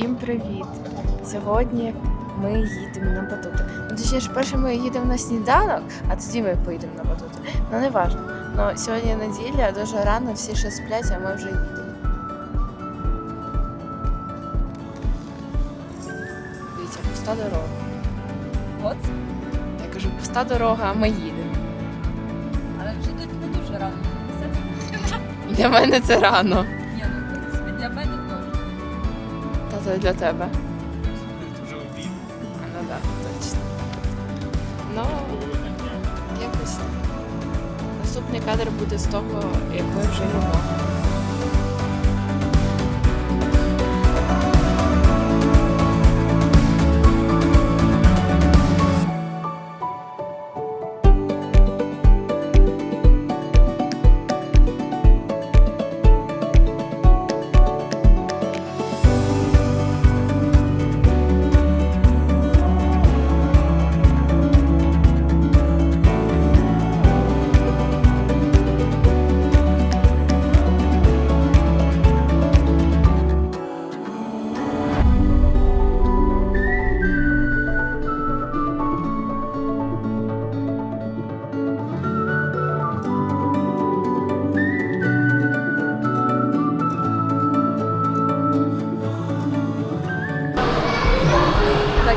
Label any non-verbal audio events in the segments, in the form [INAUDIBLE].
Всім привіт! Сьогодні ми їдемо на батути. Ну, точніше, перше ми їдемо на сніданок, а тоді ми поїдемо на батути. Ну не важливо. Ну, сьогодні неділя, дуже рано, всі ще сплять, а ми вже їдемо. Дивіться, пуста дорога. От, Я кажу, пуста дорога, а ми їдемо. але вже тут не дуже рано. Для мене це рано. Це для тебе. Вже обід. Ну так, точно. Ну, якось. Наступний кадр буде з того, як ми вже їмо.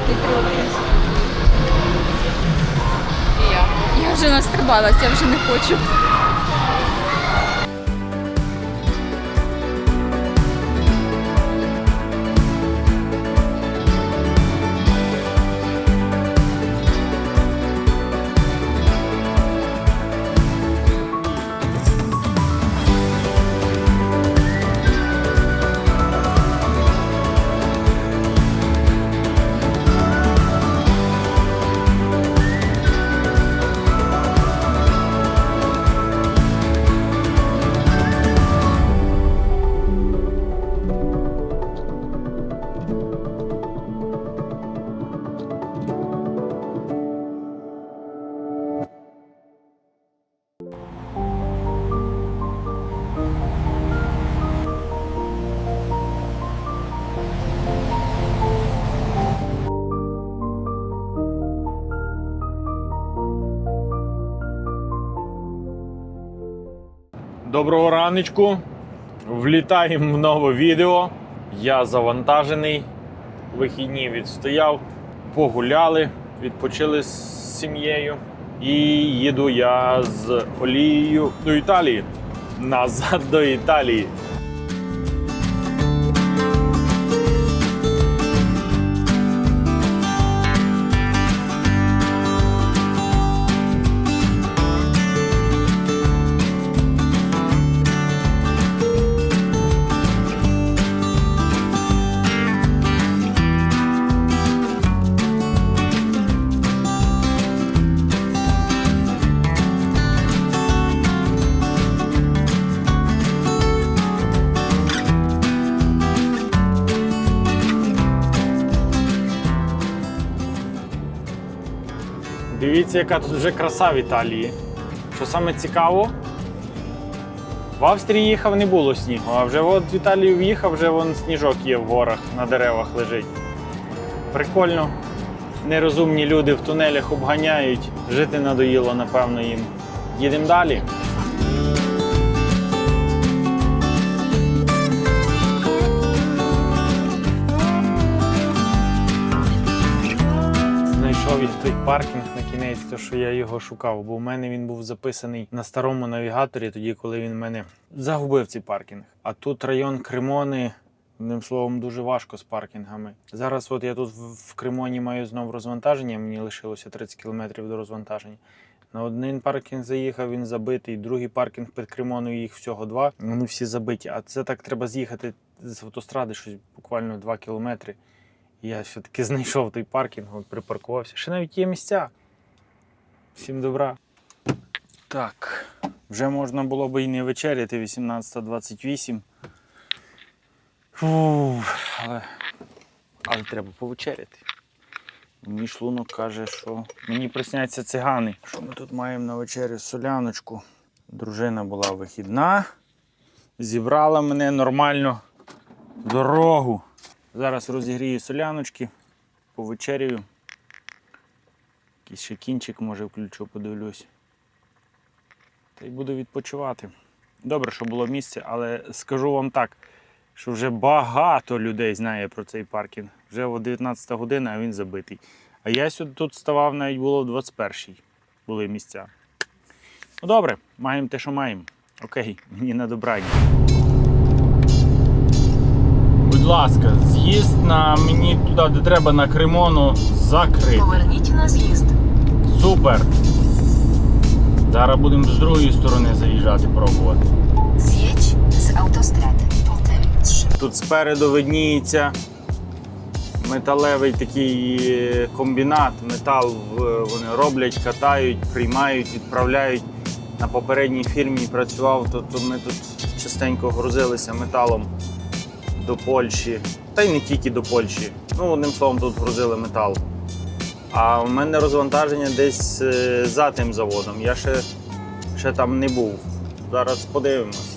Трохи. І я. Я вже настрибалася, я вже не хочу. Доброго раночку. Влітаємо в нове відео. Я завантажений. Вихідні відстояв, погуляли, відпочили з сім'єю. І їду я з Олією до Італії. Назад до Італії. Дивіться, яка тут вже краса в Італії. Що саме цікаво, в Австрії їхав не було снігу, а вже от в Італію в'їхав, вже вон сніжок є в горах, на деревах лежить. Прикольно. Нерозумні люди в тунелях обганяють. Жити надоїло, напевно, їм. Їдемо далі. Знайшов я паркінг то що я його шукав, бо в мене він був записаний на старому навігаторі, тоді коли він мене загубив цей паркінг. А тут район Кремони, одним словом, дуже важко з паркінгами. Зараз, от я тут в Кремоні маю знову розвантаження, мені лишилося 30 кілометрів до розвантаження. На один паркінг заїхав, він забитий, другий паркінг під Кремоною, їх всього два. Вони всі забиті. А це так треба з'їхати з автостради, щось буквально 2 кілометри. Я все-таки [LAUGHS] знайшов той паркінг, припаркувався. Ще навіть є місця. Всім добра. Так, вже можна було би і не вечеряти 18.28. Фу, але, але треба повечеряти. Мій шлунок каже, що мені присняться цигани. Що ми тут маємо на вечерю соляночку? Дружина була вихідна, зібрала мене нормально дорогу. Зараз розігрію соляночки, повечерюю. Якийсь ще кінчик, може, включу, подивлюсь. Та й буду відпочивати. Добре, що було місце, але скажу вам так, що вже багато людей знає про цей паркінг. Вже о 19 година, а він забитий. А я сюди тут ставав навіть було в 21-й. Були місця. Ну добре, маємо те, що маємо. Окей, мені на добрані. Будь ласка, з'їзд на мені туди, де треба, на Кремону, закритий. Поверніть на з'їзд. Супер. Зараз будемо з другої сторони заїжджати, пробувати. Autostrady. Potem trzy Тут спереду видніється металевий такий е, комбінат. Метал вони роблять, катають, приймають, відправляють. На попередній фірмі працював, то ми тут частенько грузилися металом до Польщі. Та й не тільки до Польщі. Ну, одним словом, тут грузили метал. А в мене розвантаження десь е, за тим заводом. Я ще, ще там не був. Зараз подивимось.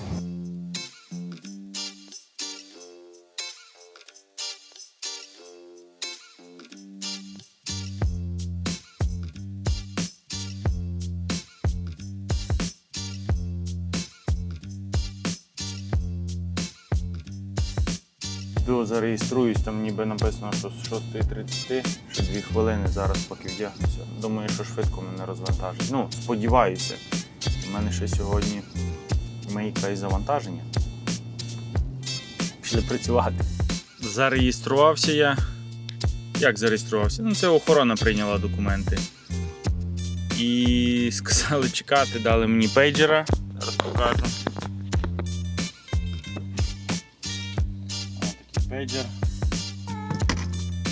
Йду, зареєструюсь, там ніби написано, що з 6.30, ще 2 хвилини зараз поки вдягнуся. Думаю, що швидко мене розвантажить. Ну, сподіваюся. У мене ще сьогодні мийка і завантаження. Пішли працювати. Зареєструвався я. Як зареєструвався? Ну, це охорона прийняла документи. І сказали чекати, дали мені пейджера. Зараз покажу. Пейджер.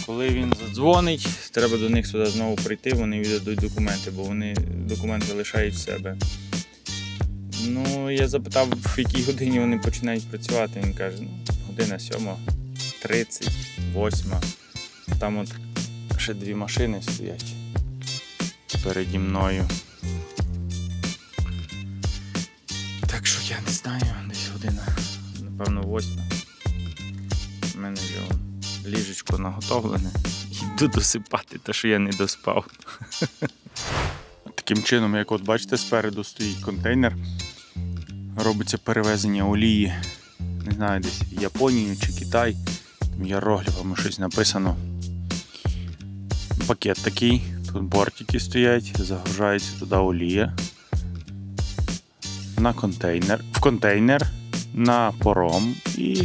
Коли він задзвонить, треба до них сюди знову прийти, вони віддадуть документи, бо вони документи лишають в себе. Ну, я запитав, в якій годині вони починають працювати. Він каже, ну, година сьома, 30, восьма. Там от ще дві машини стоять переді мною. Так що я не знаю, десь година, напевно, восьма. Ліжечко наготовлене. Йду досипати, те, що я не доспав. Таким чином, як от бачите, спереду стоїть контейнер. Робиться перевезення олії. Не знаю, десь в Японію чи Китай. Там іерогліфами щось написано. Пакет такий, тут бортики стоять, загружається туди олія. На контейнер. В контейнер, на пором і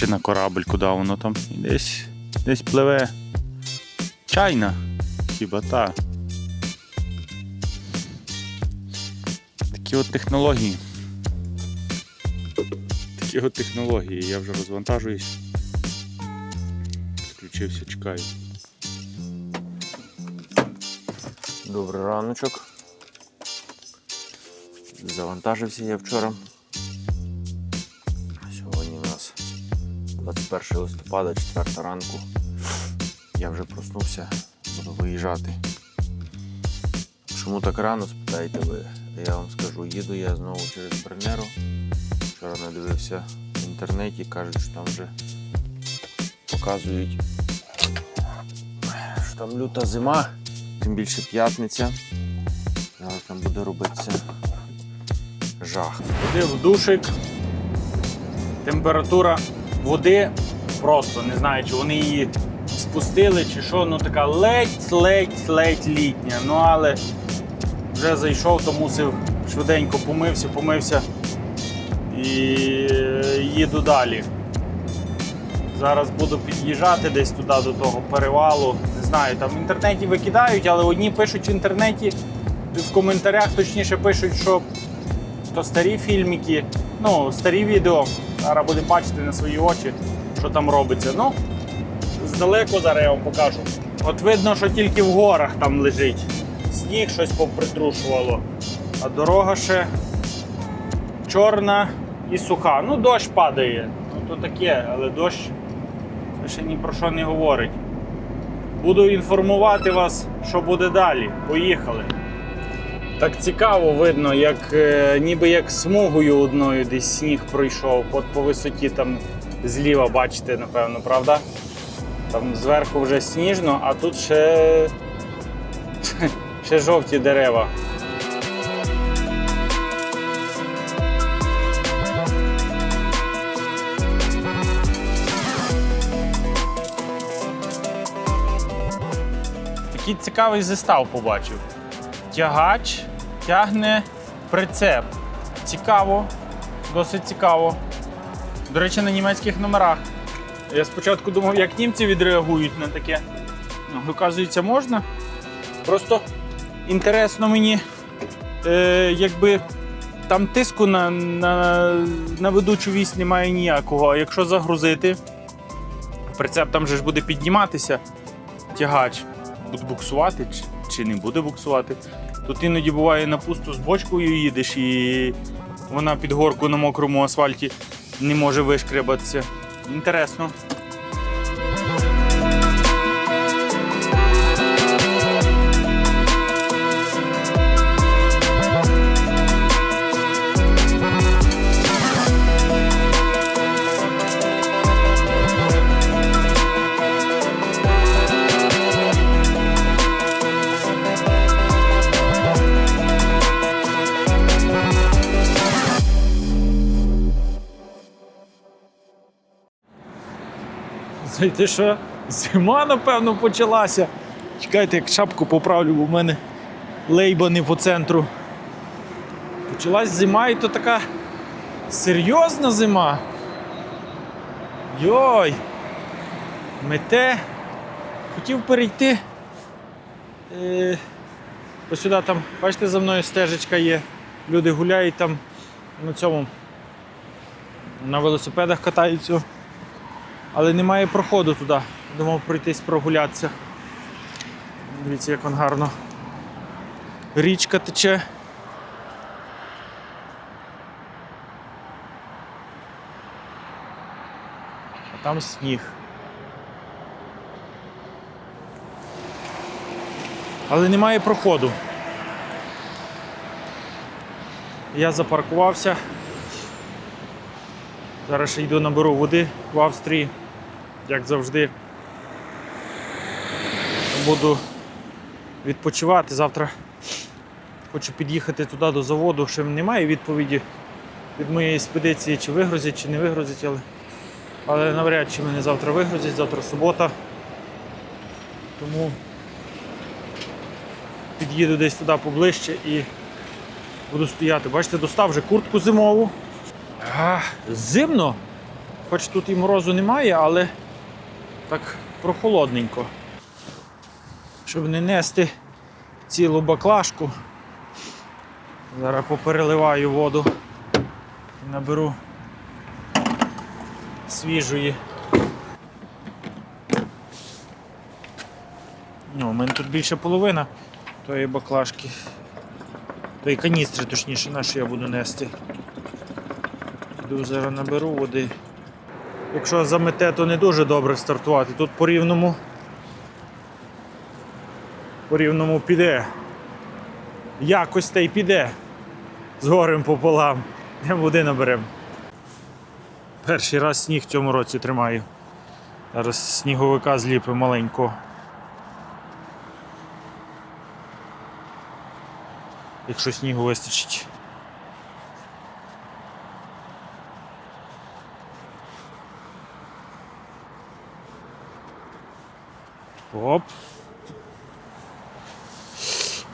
чи на корабль, куди воно там. Десь, десь пливе. Чайна. Хіба та. Такі от технології. Такі от технології. Я вже розвантажуюсь. Включився, чекаю. Добрий раночок. Завантажився я вчора. 21 листопада, 4 ранку. Я вже проснувся, буду виїжджати. Чому так рано, спитаєте ви? Я вам скажу, їду я знову через Бернеру. Вчора надивився в інтернеті, кажуть, що там вже показують, що там люта зима, тим більше п'ятниця. Зараз там буде робитися жах. Ходив в душик, температура води просто не знаю, чи вони її спустили, чи що, ну така ледь-ледь-ледь літня. Ну але вже зайшов, то мусив швиденько помився, помився і їду далі. Зараз буду під'їжджати десь туди до того перевалу. Не знаю, там в інтернеті викидають, але одні пишуть в інтернеті, в коментарях точніше пишуть, що то старі фільмики, ну, старі відео. Зараз будемо бачити на свої очі, що там робиться. Ну, здалеку зараз я вам покажу. От видно, що тільки в горах там лежить. Сніг щось попритрушувало. А дорога ще чорна і суха. Ну, дощ падає. Ну, то таке, але дощ ще ні про що не говорить. Буду інформувати вас, що буде далі. Поїхали. Так цікаво видно, як е, ніби як смугою одною десь сніг пройшов, от по висоті там зліва бачите, напевно, правда? Там зверху вже сніжно, а тут ще, [LAUGHS] ще жовті дерева. Такий цікавий застав побачив. Тягач тягне прицеп. Цікаво, досить цікаво. До речі, на німецьких номерах. Я спочатку думав, як німці відреагують на таке. Ну, Оказується, можна. Просто інтересно мені, е, якби там тиску на, на, на ведучу вісь немає ніякого. А якщо загрузити, прицеп там же ж буде підніматися, тягач буде буксувати чи не буде буксувати. Тут іноді буває на пусту з бочкою їдеш і вона під горку на мокрому асфальті не може вишкребатися. Інтересно. Знаєте що? Зима, напевно, почалася. Чекайте, як шапку поправлю, бо в мене лейба не по центру. Почалась зима і то така серйозна зима. Йой! Мете. Хотів перейти. Е, ось сюди там, бачите, за мною стежечка є. Люди гуляють там на цьому. На велосипедах катаються але немає проходу туди. Думав пройтись прогулятися. Дивіться, як він гарно. Річка тече. А там сніг. Але немає проходу. Я запаркувався. Зараз ще йду наберу води в Австрії, як завжди. Буду відпочивати. Завтра хочу під'їхати туди до заводу. Ще немає відповіді від моєї експедиції, чи вигрузять, чи не вигрузять, але, але навряд чи мене завтра вигрузять, завтра субота. Тому під'їду десь туди поближче і буду стояти. Бачите, достав вже куртку зимову. А, зимно. Хоч тут і морозу немає, але так прохолодненько. Щоб не нести цілу баклажку. Зараз попереливаю воду і наберу свіжої. Ну, у мене тут більше половина тої баклажки. Тої каністри, точніше, на що я буду нести. Йду зараз наберу води. Якщо замете, то не дуже добре стартувати. Тут по рівному. По рівному піде. Якось та й піде. З горем пополам. Не води наберемо. Перший раз сніг в цьому році тримаю. Зараз сніговика зліпив маленького. Якщо снігу вистачить. Оп.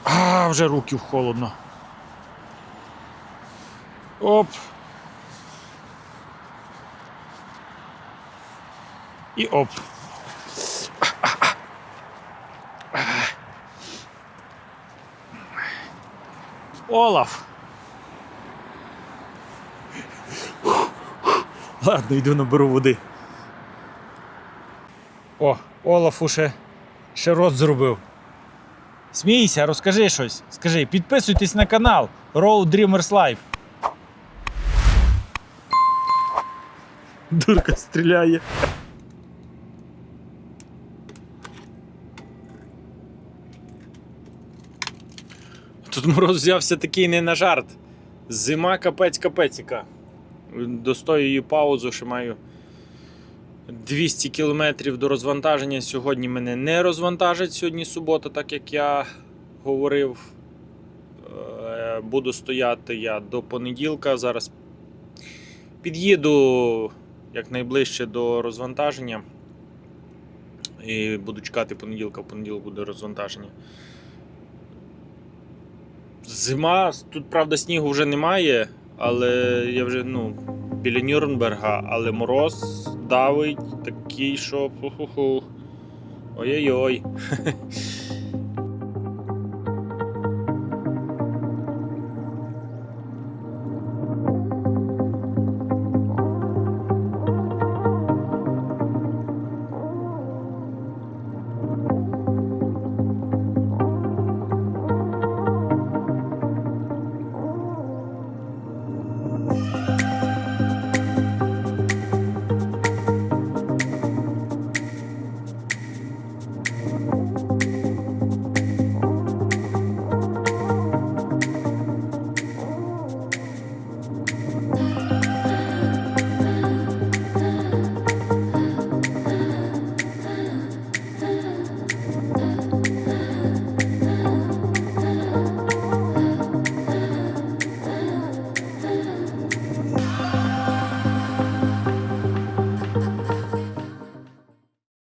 А, вже руки холодно. Оп. І оп. Олаф. Ладно, йду наберу води. О, Олафу ще, ще рот зробив. Смійся, розкажи щось. Скажи, підписуйтесь на канал Road Dreamers Life. Дурка стріляє. Тут мороз взявся такий не на жарт. Зима капець яка. Достою її паузу, що маю 200 кілометрів до розвантаження. Сьогодні мене не розвантажать. Сьогодні субота, так як я говорив. Е, Буду стояти я до понеділка. Зараз під'їду якнайближче до розвантаження. І буду чекати понеділка, в понеділок буде розвантаження. Зима, тут, правда, снігу вже немає, але я вже ну, біля Нюрнберга, але мороз давить такий, що. Ой-ой-ой. [LAUGHS]